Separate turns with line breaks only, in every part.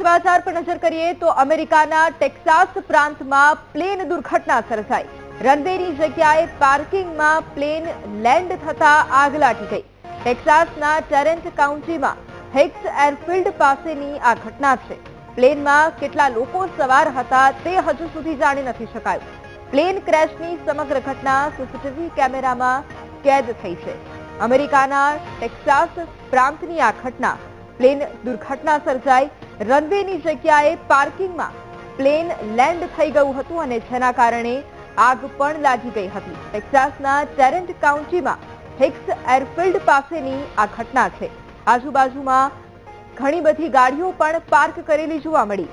સમાચાર પર નજર કરીએ તો અમેરિકાના ટેક્સાસ પ્રાંતમાં પ્લેન દુર્ઘટના સર્જાઈ. રનવેની જગ્યાએ પાર્કિંગમાં પ્લેન લેન્ડ થતા આગ લાગી ગઈ. ટેક્સાસના ટેરેન્ટ કાઉન્ટીમાં હેક્સ એરફિલ્ડ પાસેની આ ઘટના છે. પ્લેનમાં કેટલા લોકો સવાર હતા તે હજુ સુધી જાણી નથી શકાયું. પ્લેન ક્રેશની સમગ્ર ઘટના સીસીટીવી કેમેરામાં કેદ થઈ છે. અમેરિકાના ટેક્સાસ પ્રાંતની આ ઘટના. પ્લેન દુર્ઘટના સર્જાઈ રનવેની જગ્યાએ પાર્કિંગમાં પ્લેન લેન્ડ થઈ ગયું હતું અને જેના કારણે આગ પણ લાગી ગઈ હતી. ટેક્સાસના ટેરેન્ટ કાઉન્ટીમાં હિક્સ એરફિલ્ડ પાસેની આ ઘટના છે. આજુબાજુમાં ઘણી બધી ગાડીઓ પણ પાર્ક કરેલી જોવા મળી.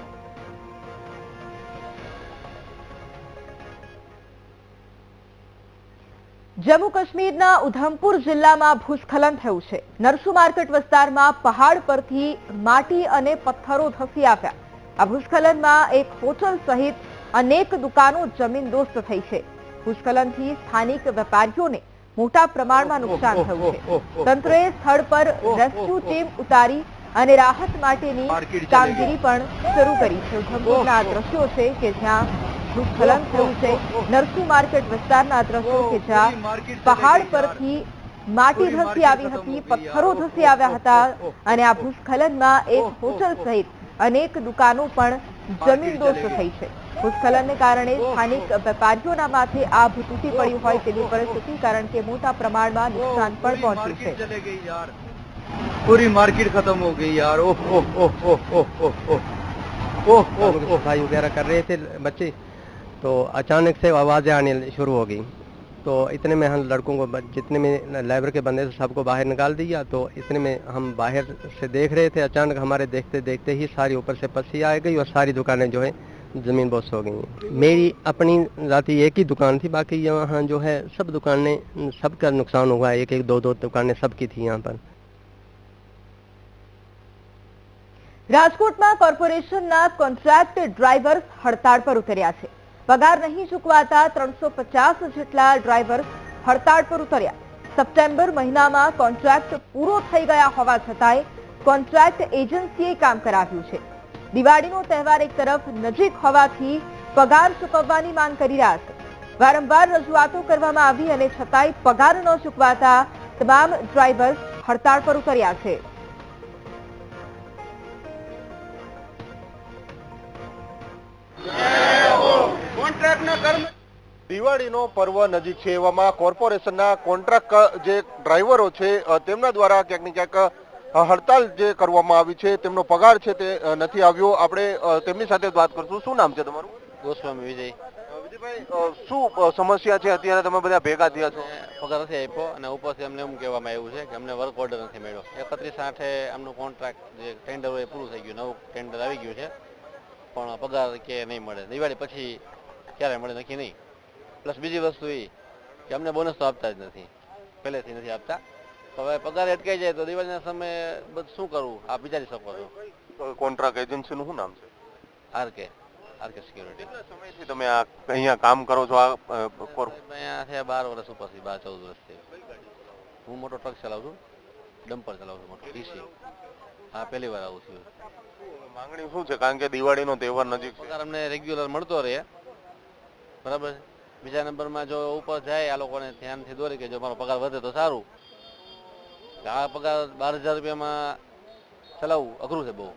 જમ્મુ કાશ્મીરના ઉધમપુર જિલ્લામાં ભૂસ્ખલન થયું છે. નરસુ માર્કેટ વિસ્તારમાં પહાડ પરથી માટી અને પથ્થરો ધસી આવ્યા. આ ભૂસ્ખલનમાં એક હોટલ સહિત અનેક દુકાનો જમીનદોસ્ત થઈ છે. ભૂસ્ખલનથી સ્થાનિક વેપારીઓને મોટા પ્રમાણમાં નુકસાન થયું છે. તંત્રએ સ્થળ પર રેસ્ક્યુ ટીમ ઉતારી અને રાહત માટેની કામગીરી પણ શરૂ કરી છે. ઉધમપુરના આ દ્રશ્યો છે કે જ્યાં ભૂસ્ખલન થયું છે નરસુ માર્કેટ વિસ્તારના આ દ્રશ્યો કે જ્યાં પહાડ પરથી માટી ધસી આવી હતી પથ્થરો ધસી આવ્યા હતા અને આ ભૂસ્ખલનમાં એક હોટલ સહિત અનેક દુકાનો પણ જમીનદોસ્ત થઈ છે ભૂસ્ખલનને કારણે સ્થાનિક વેપારીઓના માથે આભ તૂટી પડ્યું હોય તેવી પરિસ્થિતિ કારણ કે મોટા પ્રમાણમાં નુકસાન પણ પહોંચ્યું છે
चले गई यार पूरी मार्केट खत्म हो गई यार ओह ओह ओह ओह ओह ओह ओह ओह ओह ओह
सफाई वगैरह कर रहे थे बच्चे तो अचानक से आवाज़ें आने शुरू हो गई तो इतने में हम लड़कों को जितने में लेबर के बंदे थे सबको बाहर निकाल दिया तो इतने में हम बाहर से देख रहे थे अचानक हमारे देखते देखते ही सारी ऊपर से पसी आ गई और सारी दुकानें जो है ज़मीन बोस हो गई मेरी अपनी राती एक ही दुकान थी बाकी यहाँ जो है सब दुकानें सबका नुकसान हुआ एक एक दो दो दुकानें सबकी थी यहाँ पर
રાજકોટમાં કોર્પોરેશનના કોન્ટ્રાક્ટ ડ્રાઈવર્સ હડતાળ પર ઉતર્યા છે પગાર નહીં ચૂકવાતા ત્રણસો પચાસ જેટલા ડ્રાઈવર્સ હડતાળ પર ઉતર્યા. સપ્ટેમ્બર મહિનામાં કોન્ટ્રાક્ટ પૂરો થઈ ગયા હોવા છતાંય કોન્ટ્રાક્ટ એજન્સીએ કામ કરાવ્યું છે. દિવાળીનો તહેવાર એક તરફ નજીક હોવાથી પગાર ચૂકવવાની માંગ કરી રહ્યા છે. વારંવાર રજૂઆતો કરવામાં આવી અને છતાંય પગાર ન ચૂકવાતા તમામ ડ્રાઈવર્સ હડતાળ પર ઉતર્યા છે.
દિવાળીનો પર્વ નજીક છે. એવામાં કોર્પોરેશનના કોન્ટ્રાક્ટ જે ડ્રાઈવરો છે તેમના દ્વારા ક્યાંક ને ક્યાંક હડતાલ જે કરવામાં આવી છે તેમનો પગાર છે તે નથી આવ્યો. આપણે તેમની સાથે વાત કરશું. શું નામ છે તમારું?
ગોસ્વામી વિજય.
વિજયભાઈ શું સમસ્યા છે? અત્યારે તમે બધા ભેગા થયા છો.
પગાર નથી આપ્યો અને ઉપરથી અમને એમ કહેવામાં આવ્યું છે કે અમને વર્ક ઓર્ડર નથી મળ્યો. એકત્રીસ આઠે આમનું કોન્ટ્રાક્ટ જે ટેન્ડર હોય એ પૂરું થઈ ગયું. નવું ટેન્ડર આવી ગયું છે. પણ પગાર કે નહીં મળે. દિવાળી પછી ક્યારે મળે નક્કી નહીં. પ્લસ બીજી વસ્તુ એ કે અમને બોનસ તો આપતા જ નથી. પહેલેથી નથી આપતા. તો હવે પગાર અટકાઈ જાય તો દિવાળીના સમયે બધું શું કરવું? આપ વિચારી શકો છો.
કોન્ટ્રાક્ટ એજન્સીનું શું નામ છે?
R K R K security
તમે આ અહીંયા કામ કરો છો આ
અહીંયા થયા બાર વર્ષ ઉપરથી બાર ચૌદ વર્ષથી. હું મોટો ટ્રક ચલાવું છું. ડમ્પર ચલાવું છું મોટો ડીસી હા પહેલી વાર આવું છું.
માંગણી શું છે? કારણ કે દિવાળીનો તહેવાર નજીક છે.
પગાર અમને રેગ્યુલર મળતો રહે. બરાબર છે? બીજા નંબરમાં જો ઉપર જાય આ લોકોને ધ્યાનથી દોરી કે જો મારો પગાર વધે તો સારું. આ પગાર બાર હજાર રૂપિયામાં ચલાવવું અઘરું છે બહુ.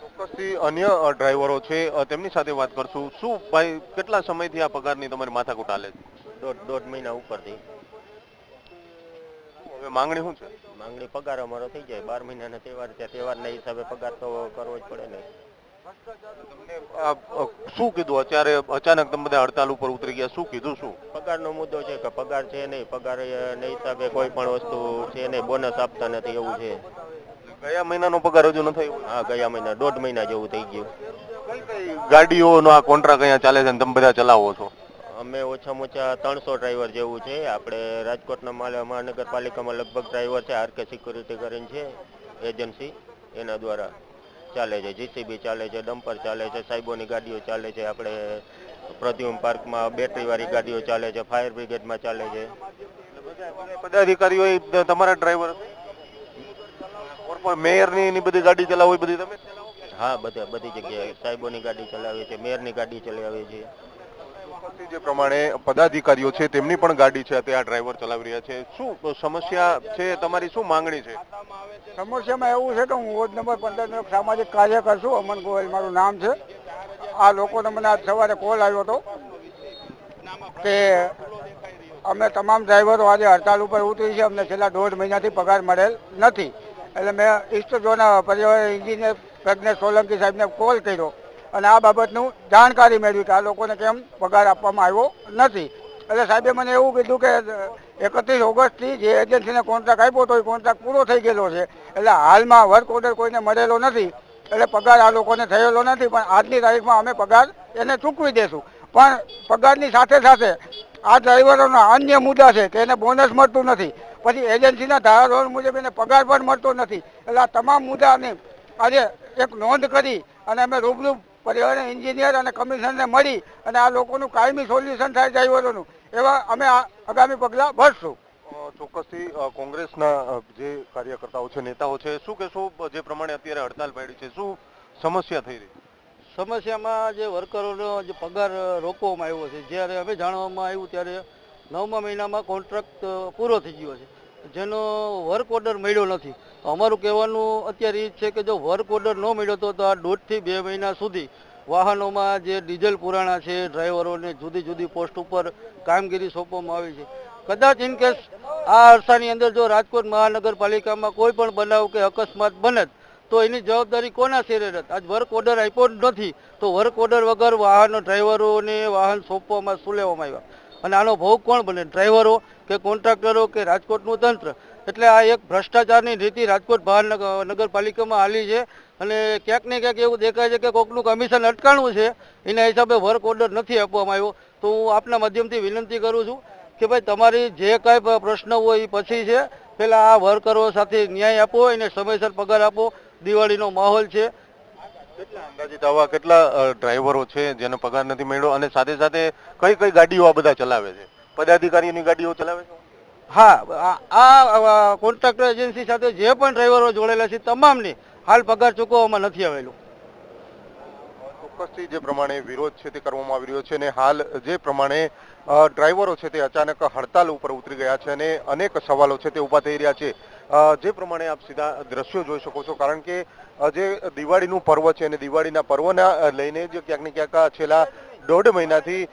ચોક્કસથી અન્ય ડ્રાઈવરો છે તેમની સાથે વાત કરશું. શું ભાઈ કેટલા સમયથી આ પગારની તમારી માથાકૂટ હાલે છે?
દોઢ દોઢ મહિના ઉપરથી.
હવે માંગણી શું છે?
માંગણી પગાર અમારો થઈ જાય. બાર મહિનાના તહેવાર છે. તહેવારના હિસાબે પગાર તો કરવો જ પડે ને.
શું કીધું? અત્યારે અચાનક તમે બધા હડતાલ ઉપર ઉતરી ગયા. શું કીધું શું?
પગારનો મુદ્દો છે કે પગાર છે નહીં? પગાર ના હિસાબે કોઈ પણ વસ્તુ છે નહીં? બોનસ આપતા નથી એવું છે.
ગયા મહિનાનો પગાર હજુ નથી આવ્યો?
હા ગયા મહિના દોઢ મહિના જેવું થઈ ગયું.
કઈ કઈ ગાડીઓનો આ કોન્ટ્રાક્ટ અહીંયા ચાલે છે તમે બધા ચલાવો છો?
અમે ઓછામાં ઓછા ત્રણસો ડ્રાઈવર જેવું છે. આપણે રાજકોટના મહા- મહાનગરપાલિકામાં લગભગ ડ્રાઈવર છે આરકે સિક્યુરિટી કરીને છે એજન્સી એના દ્વારા. ચાલે છે જીસીબી ચાલે છે ડમ્પર ચાલે છે સાહેબોની ગાડીઓ ચાલે છે આપણે પ્રદ્યુમ પાર્કમાં બેટરીવાળી ગાડીઓ ચાલે છે ફાયર બ્રિગેડમાં ચાલે છે.
પદાધિકારીઓ તમારા ડ્રાઈવર મેયરની ની બધી ગાડી ચલાવો બધી તમે?
હા બધા બધી જગ્યાએ સાહેબોની ગાડી ચલાવે છે મેયરની ગાડી ચલાવે છે.
ઉપરથી જે પ્રમાણે પદાધિકારીઓ છે, તેમની પણ ગાડી છે, અત્યારે આ ડ્રાઈવર ચલાવી રહ્યા છે. શું સમસ્યા છે, તમારી શું માંગણી છે?
સમસ્યામાં એવું છે કે હું વોર્ડ નંબર પંદર સામાજિક કાર્યકર છું, અમન ગોયલ મારું નામ છે. આ લોકોનો મને આજ સવારે કોલ આવ્યો હતો કે અમે તમામ ડ્રાઈવરો આજે હડતાલ ઉપર ઉતરી છે, અમને છેલ્લા દોઢ મહિનાથી પગાર મળેલ નથી. એટલે મેં ઈસ્ટ ઝોનના પર્યાવરણ એન્જિનિયર પ્રજ્ઞેશ સોલંકી સાહેબને કોલ કર્યો. અને આ બાબતનું જાણકારી મેળવી કે આ લોકોને કેમ પગાર આપવામાં આવ્યો નથી. એટલે સાહેબે મને એવું કીધું કે એકત્રીસ ઓગસ્ટથી જે એજન્સીને કોન્ટ્રાક્ટ આપ્યો હતો એ કોન્ટ્રાક્ટ પૂરો થઈ ગયેલો છે. એટલે હાલમાં વર્ક ઓર્ડર કોઈને મળેલો નથી. એટલે પગાર આ લોકોને થયેલો નથી, પણ આજની તારીખમાં અમે પગાર એને ચૂકવી દેશું. પણ પગારની સાથે સાથે આ ડ્રાઈવરોના અન્ય મુદ્દા છે કે એને બોનસ મળતું નથી. પછી એજન્સીના ધારાધોરણ મુજબ એને પગાર પણ મળતો નથી. એટલે આ તમામ મુદ્દાની આજે એક નોંધ કરી અને અમે રૂબરૂ પર્યાવરણ એન્જિનિયર અને કમિશનરને મળી અને આ લોકોનું કાયમી સોલ્યુશન થાય ડ્રાઈવરોનું એવા અમે આ આગામી પગલાં ભરશું.
ચોક્કસથી કોંગ્રેસના જે કાર્યકર્તાઓ છે નેતાઓ છે શું કે શું જે પ્રમાણે અત્યારે હડતાલ પાડી છે શું સમસ્યા થઈ રહી
સમસ્યામાં જે વર્કરોનો જે પગાર રોકવામાં આવ્યો છે જ્યારે અમે જાણવામાં આવ્યું ત્યારે નવમા મહિનામાં કોન્ટ્રાક્ટ પૂરો થઈ ગયો છે. જેનો વર્ક ઓર્ડર મળ્યો નથી. અમારું કહેવાનું અત્યારે એ છે કે જો વર્ક ઓર્ડર ન મળ્યો તો આ દોઢથી બે મહિના સુધી વાહનોમાં જે ડીઝલ પુરાણા છે, ડ્રાઈવરોને જુદી જુદી પોસ્ટ ઉપર કામગીરી સોંપવામાં આવી છે. કદાચ ઇન કેસ આ અરસાની અંદર જો રાજકોટ મહાનગરપાલિકામાં કોઈ પણ બનાવ કે અકસ્માત બને તો એની જવાબદારી કોના શેરે આજ વર્ક ઓર્ડર આપ્યો નથી તો વર્ક ઓર્ડર વગર વાહન, ડ્રાઈવરોને વાહન સોંપવામાં શું લેવામાં આવ્યા? અને આનો ભોગ કોણ બને? ડ્રાઈવરો કે કોન્ટ્રાક્ટરો કે રાજકોટનું તંત્ર? એટલે આ એક ભ્રષ્ટાચારની નીતિ રાજકોટ મહાનગર નગરપાલિકામાં હાલી છે અને ક્યાંક ને ક્યાંક એવું દેખાય છે કે કોકનું કમિશન અટકાણું છે. એના હિસાબે વર્ક ઓર્ડર નથી આપવામાં આવ્યો. તો હું આપના માધ્યમથી વિનંતી કરું છું કે ભાઈ તમારી જે કાંઈ પ્રશ્ન હોય એ પછી છે. પહેલાં આ વર્કરો સાથે ન્યાય આપો, એને સમયસર પગાર આપો. દિવાળીનો માહોલ છે.
અંદાજિત આવા કેટલા ડ્રાઈવરો છે જેનો પગાર નથી મળ્યો અને સાથે સાથે કઈ કઈ ગાડીઓ આ બધા ચલાવે છે? પદાધિકારીઓની ગાડીઓ ચલાવે છે?
હા, આ- કોન્ટ્રાક્ટર એજન્સી સાથે જે પણ ડ્રાઈવરો જોડેલા છે, તમામની હાલ પગાર ચૂકવવામાં નથી આવેલું.
ચોક્કસથી જે પ્રમાણે વિરોધ છે તે કરવામાં આવી રહ્યો છે અને હાલ જે પ્રમાણે ડ્રાઈવરો છે તે અચાનક હડતાલ ઉપર ઉતરી ગયા છે અને અનેક સવાલો છે તે ઊભા થઈ રહ્યા છે. જે પ્રમાણે આપ સીધા દ્રશ્યો જોઈ શકો છો કારણ કે જે દિવાળીનું પર્વ છે અને દિવાળીના પર્વના લઈને જે ક્યાંક ને ક્યાંક છેલ્લા દોઢ મહિનાથી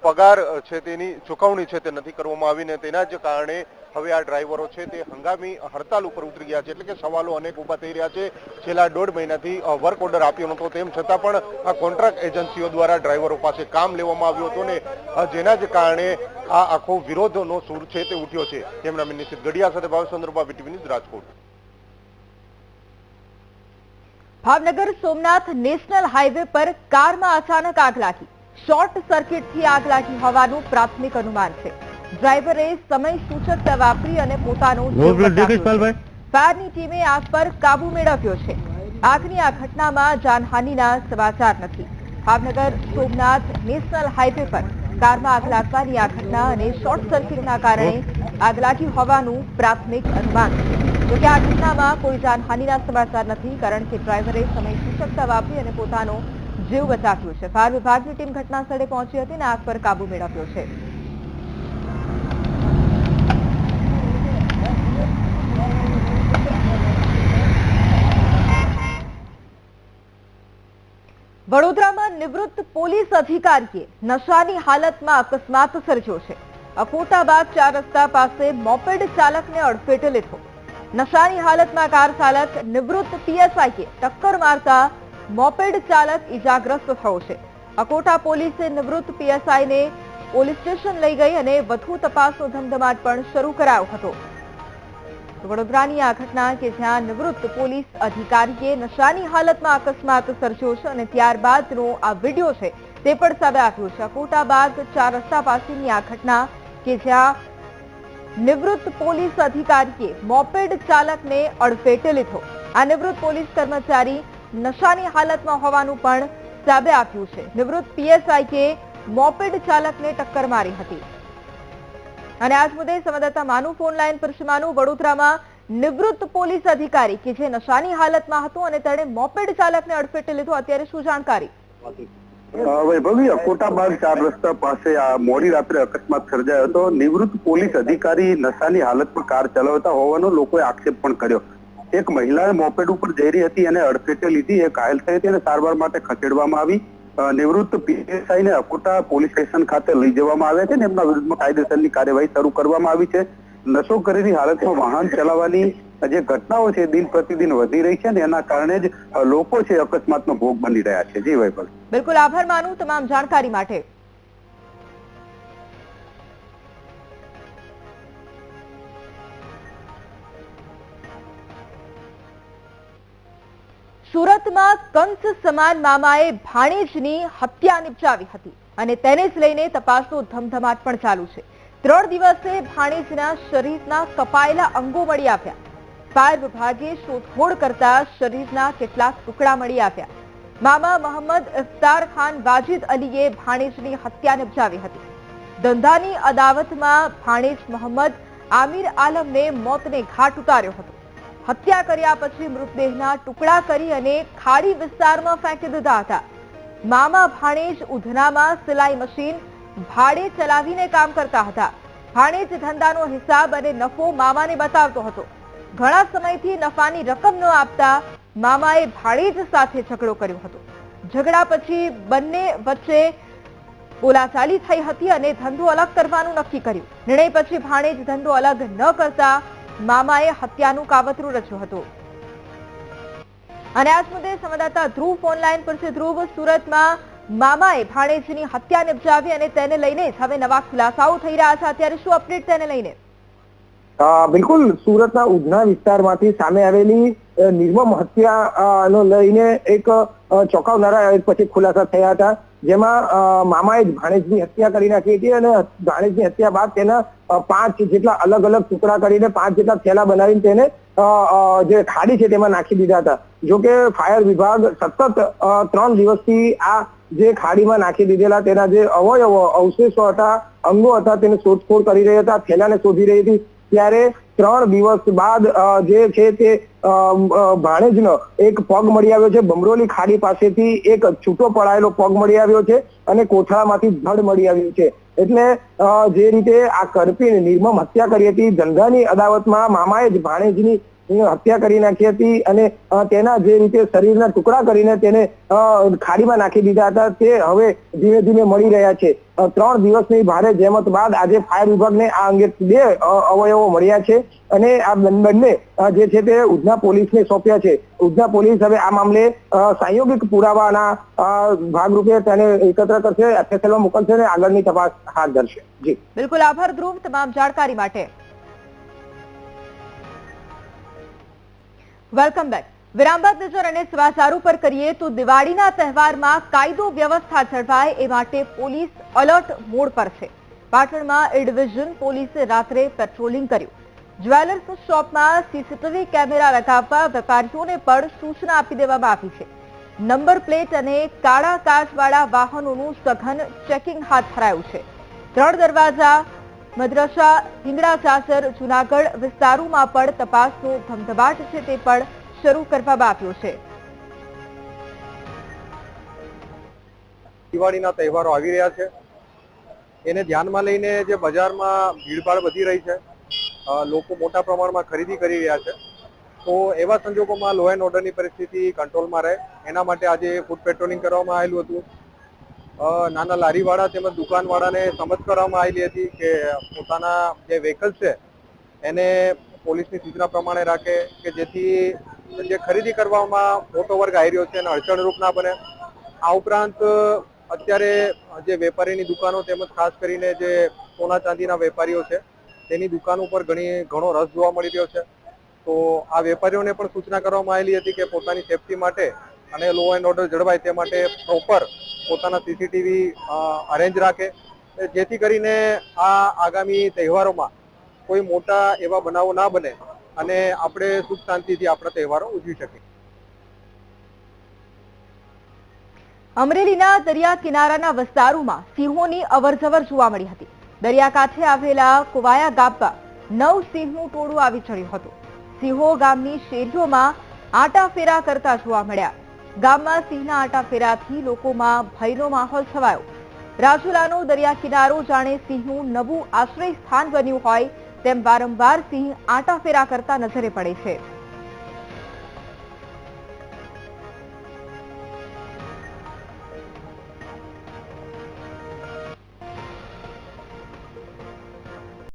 પગાર છે તેની ચુકવણી છે તે નથી કરવામાં આવી ને તેના જ કારણે હવે આ ડ્રાઈવરો છે તે હંગામી હડતાલ ઉપર ઉતરી ગયા છે એટલે કે સવાલો અનેક ઊભા થઈ રહ્યા છે. છેલ્લા દોઢ મહિનાથી વર્ક ઓર્ડર આપ્યો નહોતો. તેમ છતાં પણ આ કોન્ટ્રાક્ટ એજન્સીઓ દ્વારા ડ્રાઈવરો પાસે કામ લેવામાં આવ્યું હતું ને જેના જ કારણે આ આખો વિરોધનો સૂર છે તે ઉઠ્યો છે. કેમેરામેન નિશિત ગઢિયા સાથે Bhavesh Chandraba VTV news Rajkot.
Bhavnagar Somnath national highway પર કારમાં અચાનક આગ લાગી. શોર્ટ સર્કિટથી આગ લાગી હોવાનું પ્રાથમિક અનુમાન છે. ડ્રાઈવરે સમય સૂચકતા વાપરી અને પોતાનો. ફાયરની ટીમે આગ પર કાબુ મેળવ્યો છે. આગની આ ઘટનામાં જાનહાનિના સમાચાર નથી. ભાવનગર સોમનાથ નેશનલ હાઈવે પર કારમાં આગ લાગવાની આ ઘટના અને શોર્ટ સર્કિટના કારણે આગ લાગી હોવાનું પ્રાથમિક અનુમાન છે. જોકે આ ઘટનામાં કોઈ જાનહાનિના સમાચાર નથી કારણ કે ડ્રાઈવરે સમય સૂચકતા વાપરી અને પોતાનો જીવ બચાવ્યો છે. ફાયર વિભાગની ટીમ ઘટના સ્થળે પહોંચી હતી અને આગ પર કાબુ મેળવ્યો છે. વડોદરામાં નિવૃત્ત પોલીસ અધિકારીએ નશાની હાલતમાં અકસ્માત સર્જ્યો છે. અકોટા બાદ ચાર રસ્તા પાસે મોપેડ ચાલકને અડફેટે લીધો. નશાની હાલતમાં કાર ચાલક નિવૃત્ત પીએસઆઈએ ટક્કર મારતા મોપેડ ચાલક ઈજાગ્રસ્ત થયો છે. અકોટા પોલીસે નિવૃત્ત પીએસઆઈને પોલીસ સ્ટેશન લઈ ગઈ અને વધુ તપાસનો ધમધમાટ પણ શરૂ કરાયો હતો. તો વડોદરાની આ ઘટના કે જ્યાં નિવૃત્ત પોલીસ અધિકારીએ નશાની હાલતમાં અકસ્માત સર્જ્યો છે અને ત્યારબાદનો આ વીડિયો છે તે પણ સામે આવ્યો છે. અકોટા બાદ ચાર રસ્તા પાસેની આ ઘટના કે જ્યાં નિવૃત્ત પોલીસ અધિકારીએ મોપેડ ચાલકને અડફેટે લીધો. આ નિવૃત્ત પોલીસ કર્મચારી નશાની હાલતમાં હોવાનું પણ સામે આવ્યું છે. નિવૃત્ત પીએસઆઈએ મોપેડ ચાલકને ટક્કર મારી હતી. અને આજ મુદ્દે સંવાદદાતા માનુ ફોન લાઈન વડોદરામાં નિવૃત્ત પોલીસ અધિકારી કે જે નશાની હાલતમાં હતો અને તેણે મોપેડ ચાલકને અડફેટે લીધો, અત્યારે શું જાણકારી?
વૈભવી અકોટાબાગ ચાર રસ્તા પાસે આ મોડી રાત્રે અકસ્માત સર્જાયો હતો. નિવૃત્ત પોલીસ અધિકારી નશાની હાલતમાં કાર ચલાવતા હોવાનો લોકોએ આક્ષેપ પણ કર્યો. એક મહિલા મોપેડ ઉપર જઈ રહી હતી અને અડફેટે લીધી. એ ઘાયલ થઈ હતી અને સારવાર માટે ખસેડવામાં આવી. નિવૃત્ત પીએસઆઈ ને અકોટા પોલીસ સ્ટેશન ખાતે લઈ જવામાં આવ્યા છે ને એમના વિરુદ્ધમાં કાયદેસરની કાર્યવાહી શરૂ કરવામાં આવી છે. નશો કરેલી હાલતમાં વાહન ચલાવવાની જે ઘટનાઓ છે દિન પ્રતિદિન વધી રહી છે ને એના કારણે જ લોકો છે અકસ્માતનો ભોગ બની રહ્યા છે. જી ભાઈ
બિલકુલ આભાર માનું તમામ જાણકારી માટે. સુરતમાં કંસ સમાન મામાએ ભાણેજની હત્યા નિપજાવી હતી અને તેને જ લઈને તપાસનો ધમધમાટ પણ ચાલુ છે. ત્રણ દિવસે ભાણેજના શરીરના કપાયેલા અંગો મળી આવ્યા. ફાયર વિભાગે શોધખોળ કરતા શરીરના કેટલાક ટુકડા મળી આવ્યા. મામા મોહમ્મદ ઇફતાર ખાન વાજિદ અલીએ ભાણેજની હત્યા નિપજાવી હતી. ધંધાની અદાવતમાં ભાણેજ મોહમ્મદ આમિર આલમને મોતને ઘાટ ઉતાર્યો હતો. હત્યા કર્યા પછી મૃતદેહના ટુકડા કરી અને ખાડી વિસ્તારમાં ફેંકી દીધા હતા. મામા ભાણેજ ઉધનામાં સિલાઈ મશીન ભાડે ચલાવીને કામ કરતા હતા. ભાણેજ ધંધાનો હિસાબ અને નફો મામાને બતાવતો હતો. ઘણા સમયથી નફાની રકમ ન આપતા મામાએ ભાણેજ સાથે ઝઘડો કર્યો હતો. ઝઘડા પછી બંને વચ્ચે બોલાચાલી થઈ હતી અને ધંધો અલગ કરવાનું નક્કી કર્યું. નિર્ણય પછી ભાણેજ ધંધો અલગ ન કરતા મામાએ હત્યાનું કાવતરું રચ્યું હતું. અને આ મુદ્દે સંવાદદાતા ધ્રુવ ઓનલાઈન પર છે. ધ્રુવ, સુરતમાં મામાએ ભાણેજની હત્યા નિપજાવી અને તેને લઈને હવે નવા ખુલાસાઓ થઈ રહ્યા છે. અત્યારે શું અપડેટ તેને લઈને?
બિલકુલ. સુરતના ઉધના વિસ્તારમાંથી સામે આવેલી નિર્મમ હત્યા નો લઈને એક ચોંકાવનારા પછી ખુલાસા થયા હતા, જેમાં મામાએ જ ભાણેજની હત્યા કરી નાખી હતી અને ભાણેજની હત્યા બાદ તેના પાંચ જેટલા અલગ અલગ ટુકડા કરીને પાંચ જેટલા થેલા બનાવીને તેને જે ખાડી છે તેમાં નાખી દીધા હતા. જોકે ફાયર વિભાગ સતત ત્રણ દિવસથી આ જે ખાડીમાં નાખી દીધેલા તેના જે અવયવો, અવશેષો હતા, અંગો હતા, તેને શોધખોળ કરી રહ્યા હતા, થેલાને શોધી રહી હતી ત્યારે ત્રણ દિવસ બાદ જે છે તે ભાણેજનો એક પગ મળી આવ્યો છે. બમરોલી ખાડી પાસેથી એક છૂટો પડાયેલો પગ મળી આવ્યો છે અને કોથળામાંથી ધડ મળી આવ્યું છે. એટલે જે રીતે આ કરપીને નિર્મમ હત્યા કરી હતી, ધંધાની અદાવતમાં મામાએ જ ભાણેજની હત્યા કરી નાખી હતી અને તેના જે રીતે શરીરના ટુકડા કરીને તેને ખાડીમાં નાખી દીધા હતા, તે હવે ધીમે ધીમે મળી રહ્યા છે. ત્રણ દિવસની ભારે જહેમત બાદ આજે ફાયર વિભાગને આ અંગે બે અવયવો મળ્યા છે અને આ બંને જે છે તે ઉધના પોલીસને સોંપ્યા છે. ઉધના પોલીસ હવે આ મામલે સંયોગિક પુરાવાના ભાગરૂપે તેને એકત્ર કરશે એફએસએલમાં મોકલશે અને આગળની તપાસ હાથ ધરશે. જી.
બિલકુલ આભાર ધ્રુવ તમામ જાણકારી માટે. વેલકમ બેક વિરામ નજર અને સમાચારો પર કરીએ તો દિવાળીના તહેવારમાં કાયદો વ્યવસ્થા જળવાય એ માટે પોલીસ અલર્ટ મોડ પર છે. પાટણમાં એ ડિવિઝન પોલીસે રાત્રે પેટ્રોલિંગ કર્યું. જ્વેલર્સ શોપમાં સીસીટીવી કેમેરા લગાવવા વેપારીઓને પણ સૂચના આપી દેવામાં આવી છે. નંબર પ્લેટ અને કાળા કાચવાળા વાહનોનું સઘન ચેકિંગ હાથ ધરાયું છે. ત્રણ દરવાજા મદ્રસા, હિંગળા ચાસર જુનાગઢ વિસ્તારોમાં પણ તપાસનો ધમધમાટ છે તે પણ શરૂ કરવામાં આવ્યો છે.
દિવાળીના તહેવારો આવી રહ્યા છે. એને ધ્યાનમાં લઈને જે બજારમાં ભીડભાડ વધી રહી છે લોકો મોટા પ્રમાણમાં ખરીદી કરી રહ્યા છે. તો એવા સંજોગોમાં લો એન્ડ ઓર્ડરની પરિસ્થિતિ કંટ્રોલમાં રહે. એના માટે આજે ફૂડ પેટ્રોલિંગ કરવામાં આવેલું હતું. નાના લારીવાળા તેમજ દુકાનવાળાને સમજ કરવામાં આવેલી હતી કે પોતાના જે વ્હીકલ છે, એને પોલીસની સૂચના પ્રમાણે રાખે કે જેથી જે ખરીદી કરવામાં મોટો વર્ગ આવી રહ્યો છે એને અડચણરૂપ ના બને. આ ઉપરાંત અત્યારે જે વેપારીની દુકાનો તેમજ ખાસ કરીને જે સોના ચાંદીના વેપારીઓ છે, તેની દુકાન ઉપર ઘણી, ઘણો રસ જોવા મળી રહ્યો છે. તો આ વેપારીઓને પણ સૂચના કરવામાં આવેલી હતી કે પોતાની સેફટી માટે અને લો એન્ડ ઓર્ડર જળવાય તે માટે પ્રોપર પોતાના સીસીટીવી અરેન્જ રાખે. જેથી કરીને આ આગામી તહેવારોમાં કોઈ મોટા એવા બનાવો ના બને અને આપણે સુખ શાંતિથી આપણા તહેવારો ઉજવી શકીએ.
અમરેલીના દરિયા કિનારાના વિસ્તારોમાં સિંહોની અવરજવર જોવા મળી હતી. દરિયાકાંઠે આવેલા કુવાયા ગામમાં નવ સિંહનું ટોળું આવી ચડ્યું હતું. સિંહો ગામની શેરીઓમાં આટાફેરા કરતા જોવા મળ્યા. ગામમાં સિંહના આટાફેરાથી લોકોમાં ભયનો માહોલ છવાયો. રાજુલાનો દરિયા કિનારો જાણે સિંહનું નવું આશ્રય સ્થાન બન્યું હોય, તેમ વારંવાર સિંહ આટાફેરા કરતા નજરે પડે છે.